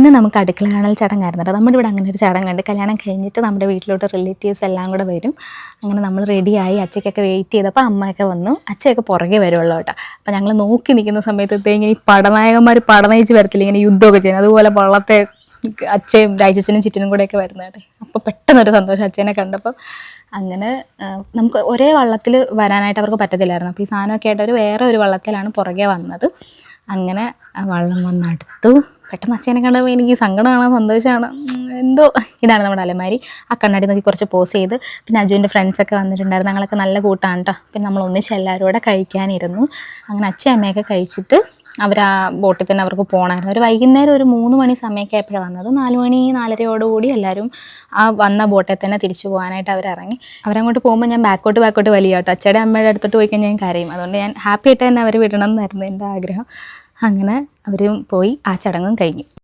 ഇന്ന് നമുക്ക് അടുക്കള കാണൽ ചടങ്ങായിരുന്നു കേട്ടോ. നമ്മുടെ ഇവിടെ അങ്ങനെ ഒരു ചടങ്ങുണ്ട്. കല്യാണം കഴിഞ്ഞിട്ട് നമ്മുടെ വീട്ടിലോട്ട് റിലേറ്റീവ്സ് എല്ലാം കൂടെ വരും. അങ്ങനെ നമ്മൾ റെഡിയായി അച്ഛയ്ക്കൊക്കെ വെയിറ്റ് ചെയ്തപ്പോൾ അമ്മയൊക്കെ വന്നു. അച്ഛയൊക്കെ പുറകെ വരുള്ളൂ കേട്ടോ. അപ്പോൾ ഞങ്ങൾ നോക്കി നിൽക്കുന്ന സമയത്ത് ഇങ്ങനെ ഈ പടനായകന്മാർ പടനയിച്ച് വരത്തില്ല? ഇങ്ങനെ യുദ്ധമൊക്കെ ചെയ്യുന്നത്. അതുപോലെ വള്ളത്തെ അച്ഛയും രാജസിനും ചുറ്റിനും കൂടെയൊക്കെ കേട്ടോ. അപ്പോൾ പെട്ടെന്നൊരു സന്തോഷം അച്ഛനെ കണ്ടപ്പോൾ അങ്ങനെ നമുക്ക് ഒരേ വള്ളത്തിൽ വരാനായിട്ട് അവർക്ക് പറ്റത്തില്ലായിരുന്നു. അപ്പോൾ ഈ സാധനമൊക്കെ ആയിട്ട് അവർ വേറെ ഒരു വള്ളത്തിലാണ് പുറകെ വന്നത്. അങ്ങനെ വള്ളം വന്നടുത്തു പെട്ടെന്ന് അച്ഛനെ കണ്ടപ്പോൾ എനിക്ക് സങ്കടമാണ് സന്തോഷമാണ്. എന്തോ. ഇതാണ് നമ്മുടെ അലമാരി. ആ കണ്ണാടി നോക്കി കുറച്ച് പോസ് ചെയ്ത്. പിന്നെ അജുവിന്റെ ഫ്രണ്ട്സൊക്കെ വന്നിട്ടുണ്ടായിരുന്നു. ഞങ്ങളൊക്കെ നല്ല കൂട്ടാണ് കേട്ടോ പിന്നെ നമ്മൾ ഒന്നിച്ച് എല്ലാവരും കൂടെ കഴിക്കാനിരുന്നു. അങ്ങനെ അച്ഛൻ അമ്മയൊക്കെ കഴിച്ചിട്ട് അവർ ആ ബോട്ടിൽ തന്നെ അവർക്ക് പോകണമായിരുന്നു ഒരു വൈകുന്നേരം ഒരു മൂന്ന് മണി സമയമൊക്കെ ആയപ്പോഴാണ് വന്നത്. നാല് മണി നാലരയോടുകൂടി എല്ലാവരും ആ വന്ന ബോട്ടിൽ തന്നെ തിരിച്ചു പോകാനായിട്ട് അവർ ഇറങ്ങി. അവരങ്ങോട്ട് പോകുമ്പോൾ ഞാൻ ബാക്കോട്ട് ബാക്കോട്ട് വലിയ കേട്ടോ അച്ഛയുടെ അമ്മയുടെ അടുത്തോട്ട് പോയി കഴിഞ്ഞാൽ ഞാൻ കരയും. അതുകൊണ്ട് ഞാൻ ഹാപ്പി ആയിട്ട് തന്നെ അവർ വിടണം എന്നായിരുന്നു എന്റെ ആഗ്രഹം. അങ്ങനെ അവരും പോയി ആ ചടങ്ങും കഴിഞ്ഞു.